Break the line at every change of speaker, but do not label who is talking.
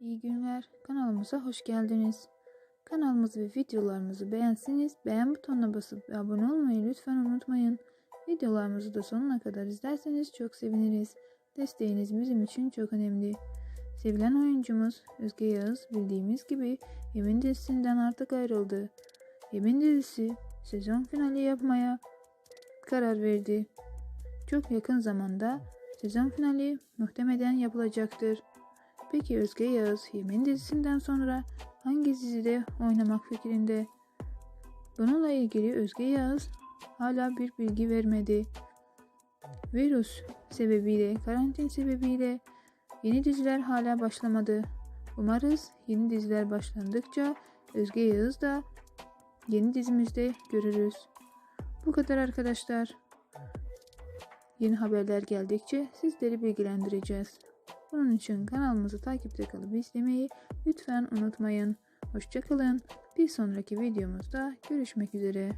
İyi günler. Kanalımıza hoş geldiniz. Kanalımızı ve videolarımızı beğenseniz beğen butonuna basıp abone olmayı lütfen unutmayın. Videolarımızı da sonuna kadar izlerseniz çok seviniriz. Desteğiniz bizim için çok önemli. Sevilen oyuncumuz Özge Yağız bildiğimiz gibi Yemin dizisinden artık ayrıldı. Yemin dizisi sezon finali yapmaya karar verdi. Çok yakın zamanda sezon finali muhtemelen yapılacaktır. Peki Özge Yağız Yemin dizisinden sonra hangi dizide oynamak fikrinde? Bununla ilgili Özge Yağız hala bir bilgi vermedi. Virüs sebebiyle, karantin sebebiyle yeni diziler hala başlamadı. Umarız yeni diziler başlandıkça Özge Yağız da yeni dizimizde görürüz. Bu kadar arkadaşlar. Yeni haberler geldikçe sizleri bilgilendireceğiz. Bunun için kanalımızı takipte kalıp izlemeyi lütfen unutmayın. Hoşçakalın. Bir sonraki videomuzda görüşmek üzere.